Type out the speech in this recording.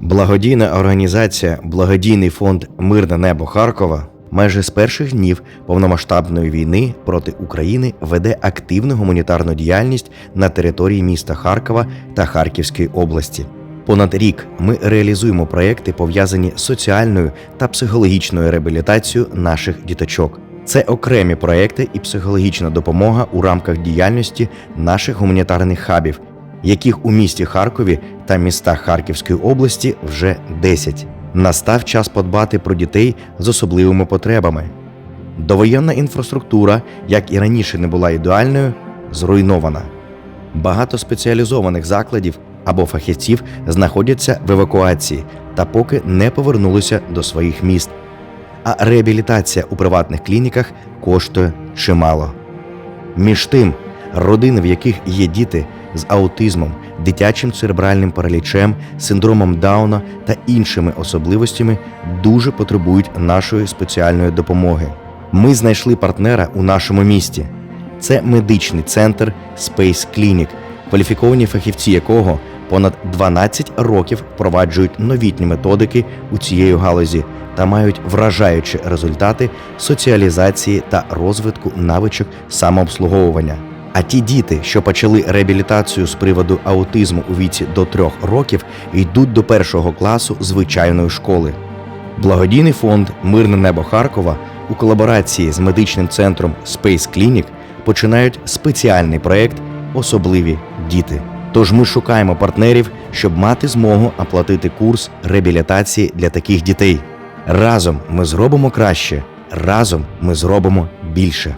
Благодійна організація Благодійний фонд Мирне небо Харкова майже з перших днів повномасштабної війни проти України веде активну гуманітарну діяльність на території міста Харкова та Харківської області. Понад рік ми реалізуємо проекти, пов'язані з соціальною та психологічною реабілітацією наших діточок. Це окремі проекти і психологічна допомога у рамках діяльності наших гуманітарних хабів, яких у місті Харкові та містах Харківської області вже 10. Настав час подбати про дітей з особливими потребами. Довоєнна інфраструктура, як і раніше не була ідеальною, зруйнована. Багато спеціалізованих закладів або фахівців знаходяться в евакуації та поки не повернулися до своїх міст. А реабілітація у приватних клініках коштує чимало. Між тим, родини, в яких є діти з аутизмом, дитячим церебральним паралічем, синдромом Дауна та іншими особливостями, дуже потребують нашої спеціальної допомоги. Ми знайшли партнера у нашому місті. Це медичний центр Space Clinic, кваліфіковані фахівці якого понад 12 років впроваджують новітні методики у цієї галузі та мають вражаючі результати соціалізації та розвитку навичок самообслуговування. А ті діти, що почали реабілітацію з приводу аутизму у віці до трьох років, йдуть до першого класу звичайної школи. Благодійний фонд Мирне небо Харкова у колаборації з медичним центром Space Clinic починають спеціальний проект Особливі діти. Тож ми шукаємо партнерів, щоб мати змогу оплатити курс реабілітації для таких дітей. Разом ми зробимо краще, разом ми зробимо більше.